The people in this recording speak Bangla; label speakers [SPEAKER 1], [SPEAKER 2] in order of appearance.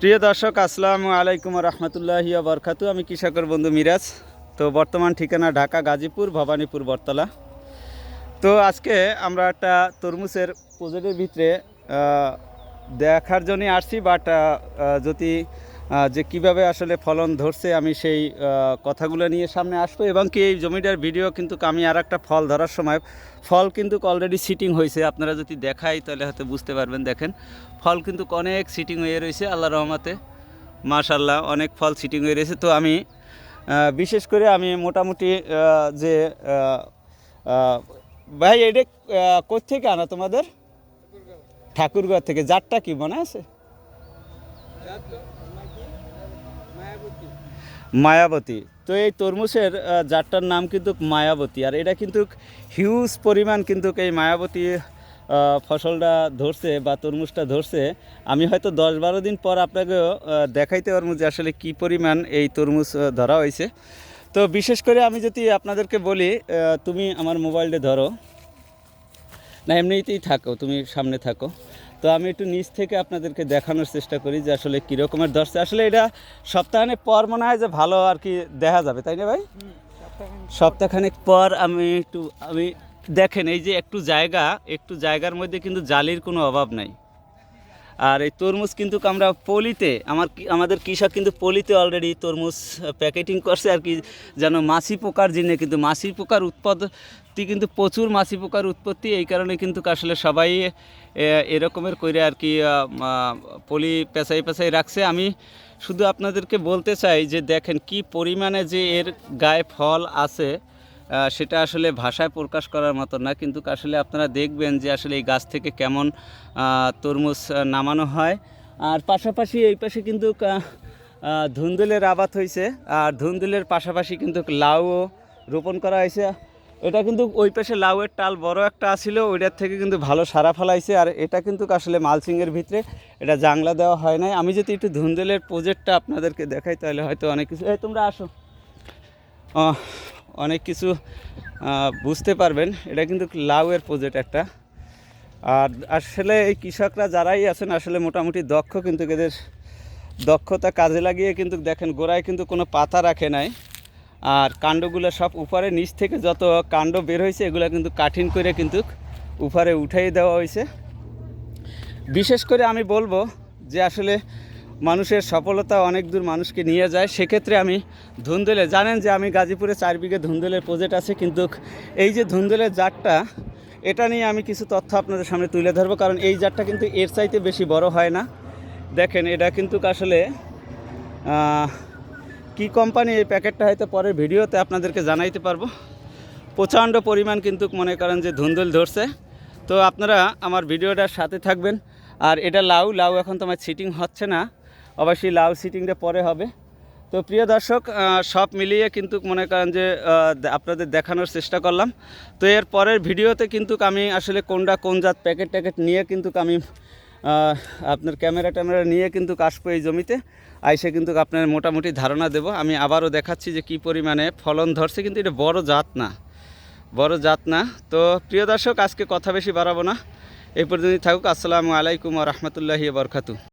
[SPEAKER 1] প্রিয় দর্শক, আসসালামু আলাইকুম রহমতুল্লাহি বরখাতু আমি কৃষকের বন্ধু মিরাজ। তো বর্তমান ঠিকানা ঢাকা, গাজীপুর, ভবানীপুর বরতলা তো আজকে আমরা একটা তরমুজের প্রজেক্টের ভিতরে দেখার জন্য আসছি বাট যদি যে কীভাবে আসলে ফলন ধরছে, আমি সেই কথাগুলো নিয়ে সামনে আসব। এবং কি এই জমিটার ভিডিও কিন্তু আমি আর একটা ফল ধরার সময়, ফল কিন্তু অলরেডি সিটিং হয়েছে। আপনারা যদি দেখাই, তাহলে হয়তো বুঝতে পারবেন। দেখেন, ফল কিন্তু অনেক সিটিং হয়ে রয়েছে আল্লাহ রহমাতে। মাশাল্লাহ অনেক ফল সিটিং হয়ে রয়েছে। তো আমি বিশেষ করে আমি মোটামুটি যে ভাই, এটা কোথেকে আনা তোমাদের? ঠাকুরগাঁও থেকে। জাতটা কি মনে আছে? মায়াবতী? তো এই তরমুজের জাতটার নাম কিন্তু মায়াবতী। আর এটা কিন্তু হিউজ পরিমাণ কিন্তু এই মায়াবতী ফসলটা ধরছে বা তরমুজটা ধরছে। আমি হয়তো দশ বারো দিন পর আপনাকেও দেখাইতে পারব যে আসলে কি পরিমাণ এই তরমুজ ধরা হয়েছে। তো বিশেষ করে আমি যদি আপনাদেরকে বলি তুমি আমার মোবাইলটা ধরো। না, এমনিতেই থাকো, তুমি সামনে থাকো। তো আমি একটু নিচ থেকে আপনাদেরকে দেখানোর চেষ্টা করি যে আসলে কীরকমের ধরছে। আসলে এটা সপ্তাহানে পর মনে হয় যে ভালো আর কি দেখা যাবে, তাই না ভাই? সপ্তাহখানেক পর আমি একটু, আমি দেখেন এই যে একটু জায়গা, একটু জায়গার মধ্যে কিন্তু জালির কোনো অভাব নাই। আর এই তরমুজ কিন্তু আমরা পলিতে, আমার আমাদের কৃষক কিন্তু পলিতে অলরেডি তরমুজ প্যাকেটিং করছে আর কি, যেন মাছি পোকার জিনে কিন্তু, মাছি পোকার উৎপত্তি কিন্তু প্রচুর মাছি পোকার উৎপত্তি, এই কারণে কিন্তু আসলে সবাই এরকমের করে আর কি পলি পেঁচাই পেঁচাই রাখছে। আমি শুধু আপনাদেরকে বলতে চাই যে দেখেন কি পরিমাণে যে এর গায়ে ফল আছে সেটা আসলে ভাষায় প্রকাশ করার মতো না, কিন্তু আসলে আপনারা দেখবেন যে আসলে এই গাছ থেকে কেমন তরমুজ নামানো হয়। আর পাশাপাশি এই পাশে কিন্তু ধুন্দুলের আবাদ হয়েছে আর ধুন্দুলের পাশাপাশি কিন্তু লাউও রোপণ করা হয়েছে এটা কিন্তু ওই পাশে লাউয়ের টাল বড় একটা আছিল ওইটার থেকে কিন্তু ভালো সারা ফলাইছে, আর এটা কিন্তু আসলে মালচিংয়ের ভিতরে, এটা জাংলা দেওয়া হয় নাই। আমি যদি একটু ধুন্দুলের প্রজেক্টটা আপনাদেরকে দেখাই, তাহলে হয়তো অনেক কিছু এই, তোমরা আসো। অনেক কিছু বুঝতে পারবেন। এটা কিন্তু লাউয়ের প্রজেক্ট একটা। আর আসলে এই কৃষকরা যারাই আছেন, আসলে মোটামুটি দক্ষ কিন্তু এদের দক্ষতা কাজে লাগিয়ে কিন্তু দেখেন, গোড়ায় কিন্তু কোনো পাতা রাখে নাই। আর কাণ্ডগুলো সব উপরে, নিচ থেকে যত কাণ্ড বের হয়েছে, এগুলো কিন্তু কাঠিন করে কিন্তু উপরে উঠাই দেওয়া হয়েছে। বিশেষ করে আমি বলব যে আসলে মানুষের সফলতা অনেক দূর মানুষকে নিয়ে যায়। সেক্ষেত্রে আমি ধুন্দুলে, জানেন যে আমি গাজীপুরে চার বিঘে ধুন্দুলের প্রজেক্ট আছে, কিন্তু এই যে ধুন্দুলের জাতটা, এটা নিয়ে আমি কিছু তথ্য আপনাদের সামনে তুলে ধরবো, কারণ এই জাতটা কিন্তু এর চাইতে বেশি বড় হয় না। দেখেন, এটা কিন্তু আসলে কি কোম্পানি এই প্যাকেটটা হয়তো পরের ভিডিওতে আপনাদেরকে জানাইতে পারব। প্রচণ্ড পরিমাণ কিন্তু মনে করেন যে ধুন্দুল ধরছে। তো আপনারা আমার ভিডিওটার সাথে থাকবেন। আর এটা লাউ লাউ এখন তো আমার সিটিং হচ্ছে না। অবশ্যই লাউ সিটিংটা পরে হবে। তো প্রিয় দর্শক সব মিলিয়ে কিন্তু মনে করেন যে আপনাদের দেখানোর চেষ্টা করলাম। তো এর পরের ভিডিওতে কিন্তু আমি আসলে কোনটা কোন জাত প্যাকেট ট্যাকেট নিয়ে কিন্তু আমি আপনার ক্যামেরা ট্যামেরা নিয়ে কিন্তু আসব এই জমিতে। আইসে কিন্তু আপনার মোটামুটি ধারণা দেব। আমি আবারও দেখাচ্ছি যে কি পরিমাণে ফলন ধরছে, কিন্তু এটা বড় জাত না। বড় জাত না। তো প্রিয় দর্শক, আজকে কথা বেশি বাড়াবো না। এই পর্যন্তই থাকুক। আসসালামু আলাইকুম রহমতুল্লাহি বরকাতু